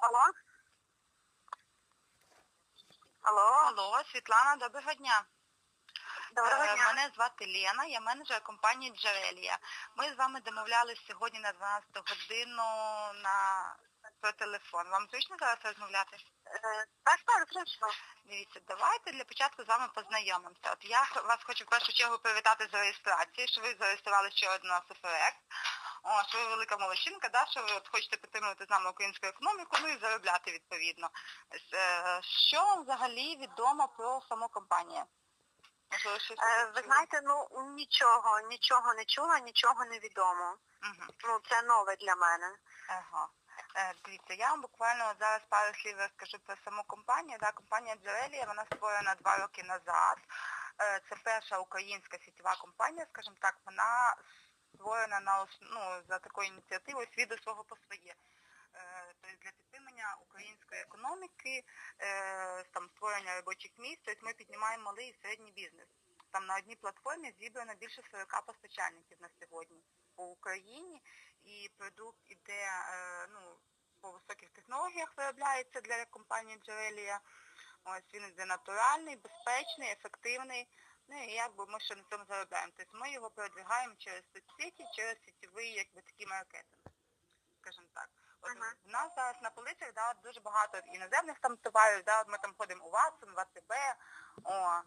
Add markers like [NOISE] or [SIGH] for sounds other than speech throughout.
Алло? Алло, Алло, Світлана, доброго дня. доброго Е, дня. Мене звати Лена, я менеджер компанії Джерелія. Ми з вами домовлялись сьогодні на 12 годину на про телефон. Вам зручно зараз розмовляти? Е, Так, так, зручно. Дивіться, давайте для початку з вами познайомимося. От я вас хочу в першу чергу привітати з реєстрацією, що ви зареєстрували ще один. О, що ви велика молодчинка, да, що ви от хочете підтримувати з нами українську економіку, ну і заробляти відповідно. Е, Що взагалі відомо про саму компанію? Е, Ви знаєте, ну нічого, нічого не чула, нічого не відомо. Мгм. Ну, це нове для мене. Ага. Е, Дивіться, я вам буквально от зараз пару слів розкажу про саму компанію. Да, компанія Джерелія, вона створена два роки назад. Це перша українська сітєва компанія, скажімо так, вона створена на ну, за такою ініціативою «Свій до свого по своє. Тобто для підтримання української економіки, е, там створення робочих місць, тобто ми піднімаємо малий і середній бізнес. Там на одній платформі зібрано більше 40 постачальників на сьогодні по Україні і продукт іде е, ну, по високих технологіях виробляється для компанії Джерелія. Ось він іде натуральний, безпечний, ефективний. Ну і якби ми ще на цьому заробляємо. Тобто ми його продвигаємо через соцсеті, через сітєвий якби такий маркетинг, скажімо так. От Ага. в нас зараз на полицях да, дуже багато іноземних там товарів, да, ми там ходимо у Ватсон, в АТБ, о,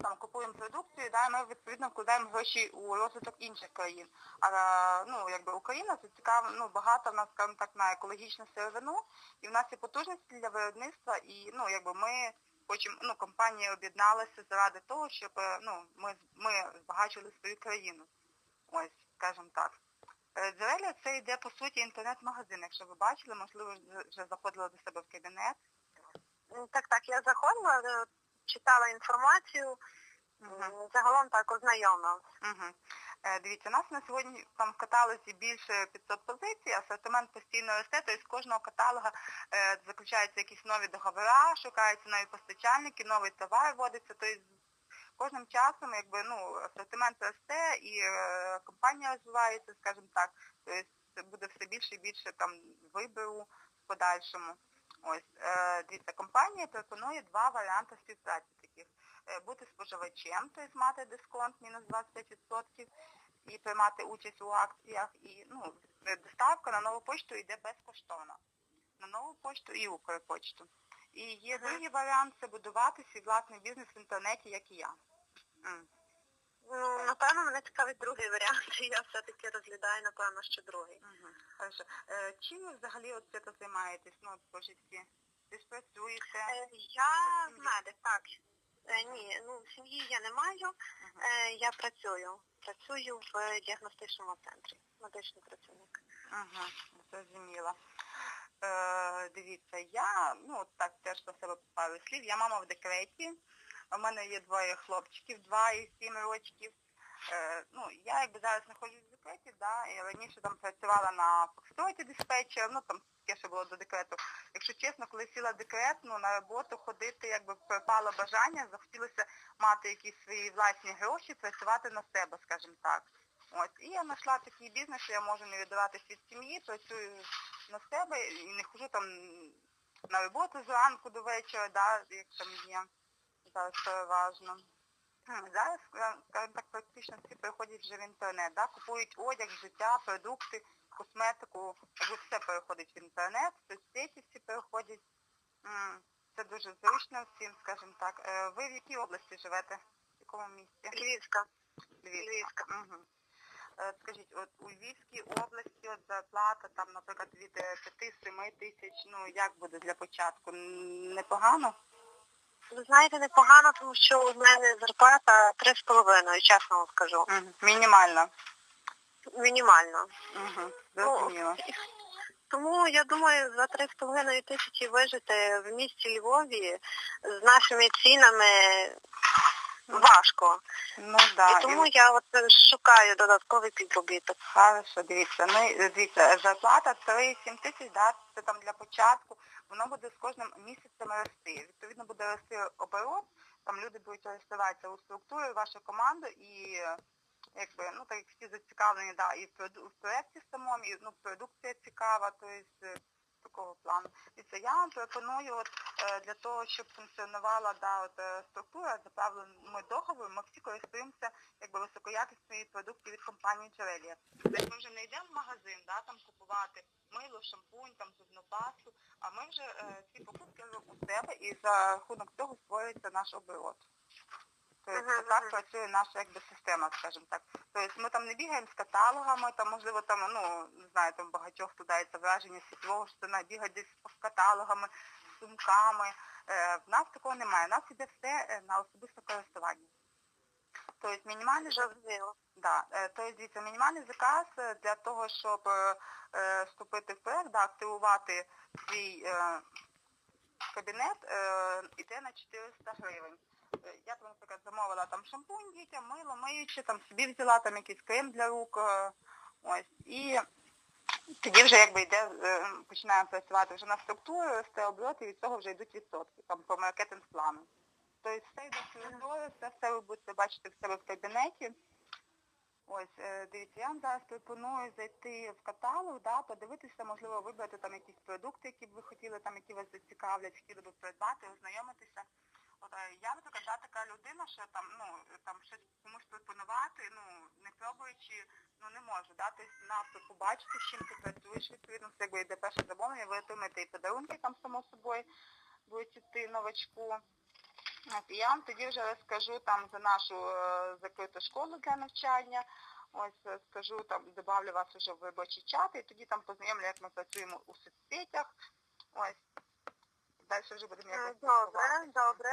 там купуємо продукцію, да, і ми відповідно вкладаємо гроші у розвиток інших країн. А ну якби Україна це цікаво, ну багато в нас, скажімо так, на екологічну сировину, і в нас є потужності для виробництва, і ну якби ми хочемо, ну компанія об'єдналася заради того, щоб е, ну ми ми збагачували свою країну. Ось, скажімо так. Е, Джерелія це йде по суті інтернет-магазин. Якщо ви бачили, можливо, вже- заходили до себе в кабінет. Так, так, я заходила, е, читала інформацію, м, загалом так ознайомилась. Угу. Е, дивіться, у нас на сьогодні там в каталозі більше 500 позицій, асортимент постійно росте, тобто з кожного каталога е, заключаються якісь нові договори, шукаються нові постачальники, новий товар вводиться, тобто кожним часом якби, ну, асортимент росте і е, компанія розвивається, скажімо так, тобто буде все більше і більше там вибору в подальшому. Ось, дивіться, компанія пропонує два варіанти співпраці бути споживачем, тобто мати дисконт мінус 25% і приймати участь у акціях. І ну, е, доставка на нову почту йде безкоштовно. На нову почту і Укрпочту. І є другий варіант це будувати свій власний бізнес в інтернеті, як і я. Ну, напевно, мене цікавить другий варіант. [LAUGHS] Я все-таки розглядаю, напевно, що другий. Мгм. Хорошо. Е, чим ви взагалі от це займаєтесь? Ну, по житті? Ви ж працюєте? Е, Я медик, так. Е, Ні, ну сім'ї я не маю. Е, Я працюю. Працюю в діагностичному центрі. Медичний працівник. Ага, зрозуміла. Е, дивіться, я, ну так теж на себе пару слів, я мама в декреті, у мене є двоє хлопчиків, два і сім рочків. Е, ну, я якби зараз знаходжусь в декреті, да, і раніше там працювала на фокстроті диспетчером, ну там таке ще було до декрету. Якщо чесно, коли сіла декрет, ну на роботу ходити, якби пропало бажання, захотілося мати якісь свої власні гроші, працювати на себе, скажімо так. От, і я знайшла такий бізнес, що я можу не віддаватись від сім'ї, працюю на себе і не хожу там на роботу зранку до вечора, да, як там є. Зараз переважно. Зараз, е, скажімо так, практично всі переходять вже в інтернет, да, купують одяг, життя, продукти, косметику, все переходить в інтернет, соцсеті всі переходять. Це дуже зручно всім, скажімо так. Е, Ви в якій області живете? В якому місті? Львівська. Львівська. Львівська. Угу. Скажіть, от у Львівській області от зарплата там, наприклад, від 5-7 тисяч, ну як буде для початку? Непогано? Ви знаєте, непогано, тому що у мене зарплата три з половиною, чесно вам скажу. Угу. Мінімально. Мінімально. Угу. Зрозуміло. Тому я думаю, за три з половиною тисячі вижити в місті Львові з нашими цінами важко. Ну да. І тому я от шукаю додатковий підробіток. Хорошо, дивіться. Ну, і, дивіться, зарплата 3-7 тисяч, да, це там для початку, воно буде з кожним місяцем рости. Відповідно буде рости оборот, там люди будуть реєструватися у структуру, вашу команду і якби, ну так як всі зацікавлені, да, і в проєкті самому, і ну, продукція цікава, тобто такого плану. Дивіться, я вам пропоную от, е, для того, щоб функціонувала да, от, е, структура, заправлений договор, ми всі користуємося якби високоякісною продукцією від компанії Джерелія. Тобто ми вже не йдемо в магазин, да, там купувати мило, шампунь, там зубну пасту, а ми вже е, ці покупки у себе і за рахунок цього створюється наш оборот. Тобто Мгм, так працює наша якби система, скажімо так. Тобто ми там не бігаємо з каталогами, там можливо там, ну, не знаю, там багатьох складається враження світлого, що вона бігає десь з каталогами, з сумками. Е, в нас такого немає. У нас іде все е, на особисте користування. Тобто мінімальний Зрозуміло. Да, е, тобто дивіться, мінімальний заказ е, для того, щоб е, вступити в проект, да, активувати свій е, кабінет, е, йде на 400 гривень. Е, Я там, наприклад, замовила там шампунь дітям, мило, миюче, там собі взяла там якийсь крем для рук. е, Ось. І тоді вже якби йде, е, починаємо працювати вже на структуру, росте оборот, і від цього вже йдуть відсотки, там по маркетинг плану. Тобто все йде прозоро, все, все ви будете бачити в себе в кабінеті. Ось, дивіться, я вам зараз пропоную зайти в каталог, да, подивитися, можливо, вибрати там якісь продукти, які б ви хотіли, там, які вас зацікавлять, хотіли б придбати, ознайомитися. Е, я, наприклад, да, така людина, що там, ну, там щось комусь пропонувати, ну, не пробуючи, ну, не можу, да, тобто навіть побачити, з чим ти працюєш, відповідно, це якби йде перше замовлення, ви отримаєте і подарунки там, само собою, будуть іти новачку. От, і я вам тоді вже розкажу там за нашу е, закриту школу для навчання. Ось е, скажу там, добавлю вас вже в робочі чати, і тоді там познайомлю, як ми працюємо у соцсетях. Ось. Далі вже будемо М, якось Добре, добре.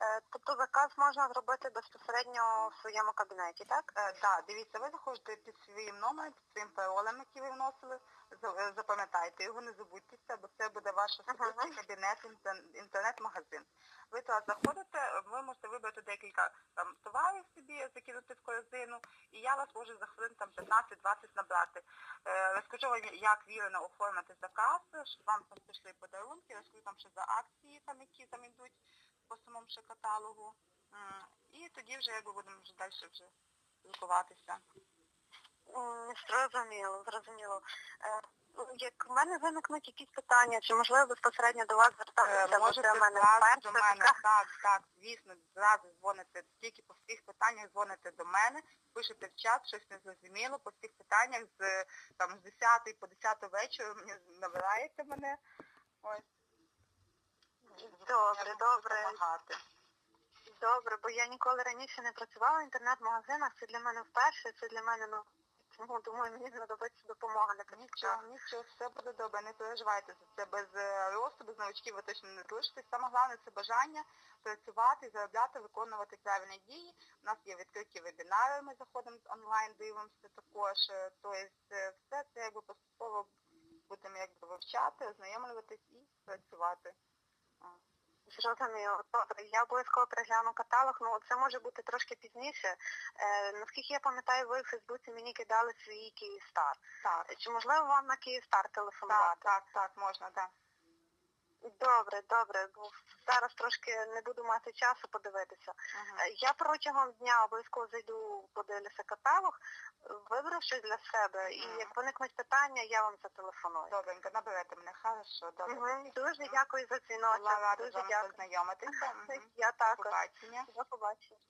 Е, Тобто заказ можна зробити безпосередньо в своєму кабінеті, так? Е, да, дивіться, ви заходите під своїм номером, під своїм паролем, який ви вносили, е, запам'ятайте його, не забудьтеся, бо це буде ваш особистий Ага. кабінет, інтер- інтернет-магазин. Ви туди заходите, ви можете вибрати декілька там товарів собі, закинути в корзину, і я вас можу за хвилин там 15-20 набрати. Е, розкажу вам, як вірно оформити заказ, щоб вам там прийшли подарунки, розкажу там ще за акції, там, які там йдуть по самому ще каталогу. І тоді вже якби будемо вже далі вже спілкуватися. Зрозуміло, зрозуміло. Е, ну, Як в мене виникнуть якісь питання, чи можливо безпосередньо до вас Е, звертатися, Можете це в мене до мене, так, так, звісно, зразу дзвоните, тільки по всіх питаннях дзвоните до мене, пишете в чат, щось не зрозуміло, по всіх питаннях з там з 10 по 10 вечора мені набираєте мене. Ось. Добре, добре. допомагати. Добре, бо я ніколи раніше не працювала в інтернет-магазинах, це для мене вперше, це для мене, ну, тому думаю, мені знадобиться допомога на Нічого, нічого, все буде добре, не переживайте за це. Без е, росту, без новачків ви точно не залишитесь. Саме головне це бажання працювати, заробляти, виконувати правильні дії. У нас є відкриті вебінари, ми заходимо онлайн, дивимося також. Тобто все це якби поступово будемо якби вивчати, ознайомлюватись і працювати. Зрозуміло. Добре, я обов'язково перегляну каталог, ну це може бути трошки пізніше. Е, наскільки я пам'ятаю, ви в Фейсбуці мені кидали свій Київстар. Так, Чи можливо вам на Київстар телефонувати? так, так, можна, так. Добре, добре, бо зараз трошки не буду мати часу подивитися. Мгм. Е, Я протягом дня обов'язково зайду, подивлюся каталог, виберу щось для себе, і як виникнуть питання, я вам зателефоную. Добренько, наберете мене, хорошо, добре. Мгм, Дуже дякую за дзвіночок. Дуже дякую. познайомитися. [LAUGHS] Мгм. Я До також. побачення. До побачення.